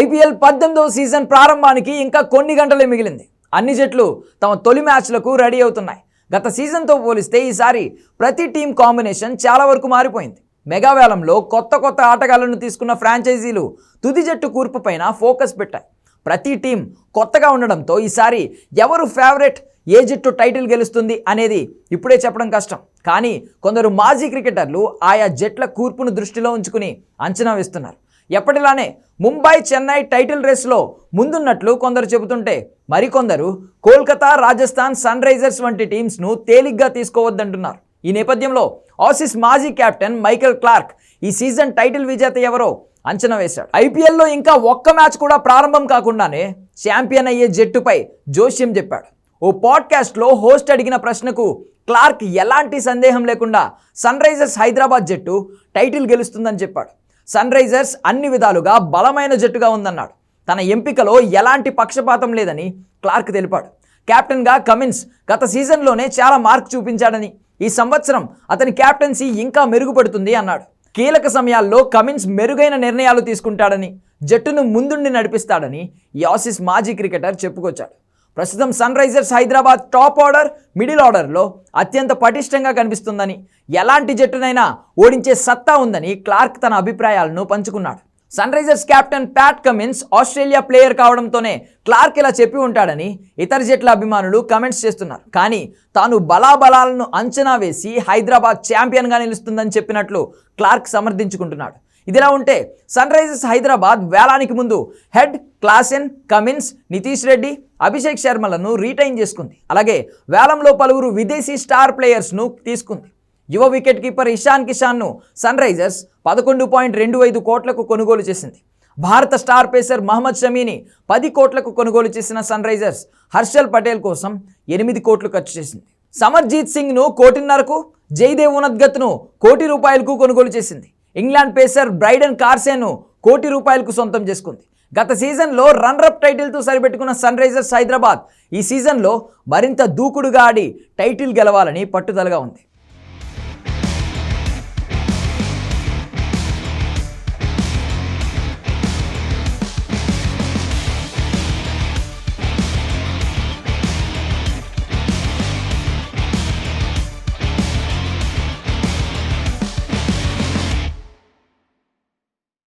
IPL పద్దెనిమిదవ season ప్రారంభానికి ఇంకా కొన్ని గంటలే మిగిలింది. అన్ని జట్లు తమ తొలి మ్యాచ్లకు రెడీ అవుతున్నాయి. గత సీజన్తో పోలిస్తే ఈసారి ప్రతి టీం కాంబినేషన్ చాలా వరకు మారిపోయింది. మెగావేలంలో కొత్త కొత్త ఆటగాళ్ళను తీసుకున్న ఫ్రాంచైజీలు తుది జట్టు కూర్పు పైన ఫోకస్ పెట్టాయి. ప్రతి టీం కొత్తగా ఉండడంతో ఈసారి ఎవరు ఫేవరెట్ ఏ జట్టు టైటిల్ గెలుస్తుంది అనేది ఇప్పుడే చెప్పడం కష్టం. కానీ కొందరు మాజీ క్రికెటర్లు ఆయా జట్ల కూర్పును దృష్టిలో ఉంచుకుని అంచనా వేస్తున్నారు. ఎప్పటిలానే ముంబై చెన్నై టైటిల్ రేస్లో ముందున్నట్లు కొందరు చెబుతుంటే మరికొందరు కోల్కతా రాజస్థాన్ సన్ రైజర్స్ వంటి టీమ్స్ను తేలిగ్గా తీసుకోవద్దంటున్నారు. ఈ నేపథ్యంలో ఆసీస్ మాజీ కెప్టెన్ మైకెల్ క్లార్క్ ఈ సీజన్ టైటిల్ విజేత ఎవరో అంచనా వేశాడు. ఐపీఎల్లో ఇంకా ఒక్క మ్యాచ్ కూడా ప్రారంభం కాకుండానే ఛాంపియన్ అయ్యే జట్టుపై జోష్యం చెప్పాడు. ఓ పాడ్కాస్ట్లో హోస్ట్ అడిగిన ప్రశ్నకు క్లార్క్ ఎలాంటి సందేహం లేకుండా సన్ రైజర్స్ హైదరాబాద్ జట్టు టైటిల్ గెలుస్తుందని చెప్పాడు. సన్ రైజర్స్ అన్ని విధాలుగా బలమైన జట్టుగా ఉందన్నాడు. తన ఎంపికలో ఎలాంటి పక్షపాతం లేదని క్లార్క్ తెలిపాడు. కెప్టెన్గా కమిన్స్ గత సీజన్లోనే చాలా మార్క్ చూపించాడని ఈ సంవత్సరం అతని కెప్టెన్సీ ఇంకా మెరుగుపడుతుంది అన్నాడు. కీలక సమయాల్లో కమిన్స్ మెరుగైన నిర్ణయాలు తీసుకుంటాడని జట్టును ముందుండి నడిపిస్తాడని యాసిస్ మాజీ క్రికెటర్ చెప్పుకొచ్చాడు. ప్రస్తుతం Sunrisers Hyderabad top order middle ఆర్డర్లో అత్యంత పటిష్టంగా కనిపిస్తుందని ఎలాంటి జట్టునైనా ఓడించే సత్తా ఉందని క్లార్క్ తన అభిప్రాయాలను పంచుకున్నాడు. Sunrisers captain Pat Cummins Australia player కావడంతోనే Clarke ఇలా చెప్పి ఉంటాడని ఇతర జట్ల అభిమానులు కమెంట్స్ చేస్తున్నారు. కానీ తాను బలాబలాలను అంచనా వేసి హైదరాబాద్ ఛాంపియన్గా నిలుస్తుందని చెప్పినట్లు క్లార్క్ సమర్థించుకుంటున్నాడు. ఇదిలా ఉంటే సన్ రైజర్స్ హైదరాబాద్ వేలానికి ముందు Head Klaasen Cummins Nitish Reddy Abhishek శర్మలను retain చేసుకుంది. అలాగే వేలంలో పలువురు విదేశీ స్టార్ ప్లేయర్స్ను తీసుకుంది. యువ వికెట్ కీపర్ ఇషాన్ కిషాన్ను సన్ రైజర్స్ పదకొండు పాయింట్ రెండు ఐదు కోట్లకు కొనుగోలు చేసింది. భారత స్టార్ పేసర్ మహమ్మద్ షమీని పది కోట్లకు కొనుగోలు చేసిన సన్ రైజర్స్ హర్షల్ పటేల్ కోసం ఎనిమిది కోట్లు ఖర్చు చేసింది. సమర్జీత్ సింగ్ను కోటిన్నరకు జైదేవ్ ఉన్నద్గత్ను కోటి రూపాయలకు కొనుగోలు చేసింది. ఇంగ్లాండ్ పేసర్ బ్రైడన్ కార్సేను కోటి రూపాయలకు సొంతం చేసుకుంది. గత సీజన్లో రన్రప్ టైటిల్తో సరిపెట్టుకున్న సన్ రైజర్స్ హైదరాబాద్ ఈ సీజన్లో మరింత దూకుడుగా ఆడి టైటిల్ గెలవాలని పట్టుదలగా ఉంది.